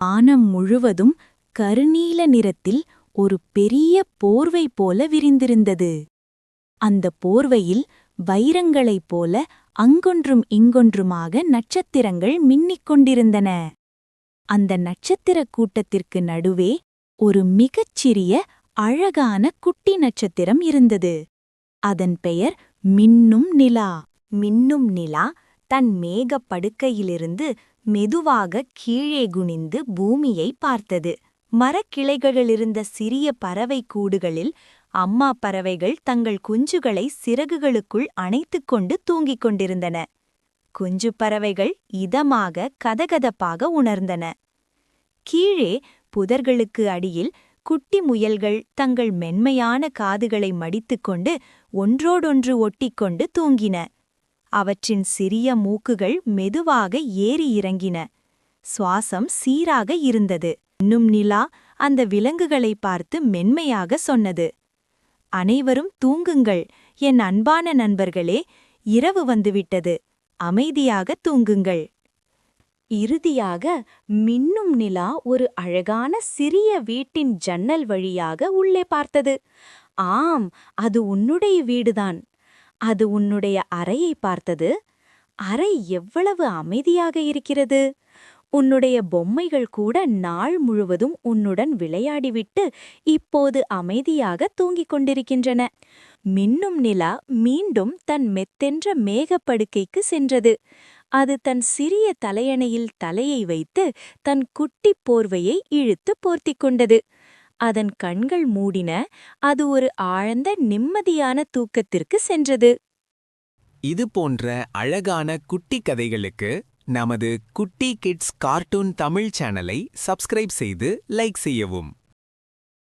வானம் முழுவதும் கருநீல நிறத்தில் ஒரு பெரிய போர்வை போல விரிந்திருந்தது. அந்த போர்வையில் வைரங்களைப் போல அங்கொன்றும் இங்கொன்றுமாக நட்சத்திரங்கள் மின்னிக் கொண்டிருந்தன. அந்த நட்சத்திரக் கூட்டத்திற்கு நடுவே ஒரு மிகச்சிறிய அழகான குட்டி நட்சத்திரம் இருந்தது. அதன் பெயர் மின்னும் நிலா. மின்னும் நிலா தன் மேகப் படுக்கையிலிருந்து மெதுவாக கீழே குனிந்து பூமியை பார்த்தது. மரக்கிளைகளிலிருந்த சிறிய பறவை கூடுகளில் அம்மா பறவைகள் தங்கள் குஞ்சுகளை சிறகுகளுக்குள் அணைத்துக் கொண்டு தூங்கிக் கொண்டிருந்தன. குஞ்சு பறவைகள் இதமாக கதகதப்பாக உணர்ந்தன. கீழே புதர்களுக்கு அடியில் குட்டி முயல்கள் தங்கள் மென்மையான காதுகளை மடித்துக்கொண்டு ஒன்றோடொன்று ஒட்டிக்கொண்டு தூங்கின. அவற்றின் சிறிய மூக்குகள் மெதுவாக ஏறி இறங்கின. சுவாசம் சீராக இருந்தது. இன்னும் நிலா அந்த விலங்குகளை பார்த்து மென்மையாக சொன்னது. அனைவரும் தூங்குங்கள். என் அன்பான நண்பர்களே இரவு வந்துவிட்டது. அமைதியாக தூங்குங்கள் இறுதியாக மின்னும் நிலா ஒரு அழகான சிறிய வீட்டின் ஜன்னல் வழியாக உள்ளே பார்த்தது. ஆம் அது உன்னுடைய வீடுதான். அது உன்னுடைய அறையை பார்த்தது. அறை எவ்வளவு அமைதியாக இருக்கிறது. உன்னுடைய பொம்மைகள் கூட நாள் முழுவதும் உன்னுடன் விளையாடிவிட்டு இப்போது அமைதியாக தூங்கிக் கொண்டிருக்கின்றன. மின்னும் நிலா மீண்டும் தன் மெத்தென்ற மேகப்படுக்கைக்கு சென்றது. அது தன் சிறிய தலையணையில் தலையை வைத்து தன் குட்டிப் போர்வையை இழுத்து போர்த்திக் கொண்டது. அதன் கண்கள் மூடின அது ஒரு ஆழ்ந்த நிம்மதியான தூக்கத்திற்கு சென்றது. இது போன்ற அழகான குட்டி கதைகளுக்கு நமது குட்டி கிட்ஸ் கார்ட்டூன் தமிழ் சேனலை சப்ஸ்கிரைப் செய்து லைக் செய்யவும்.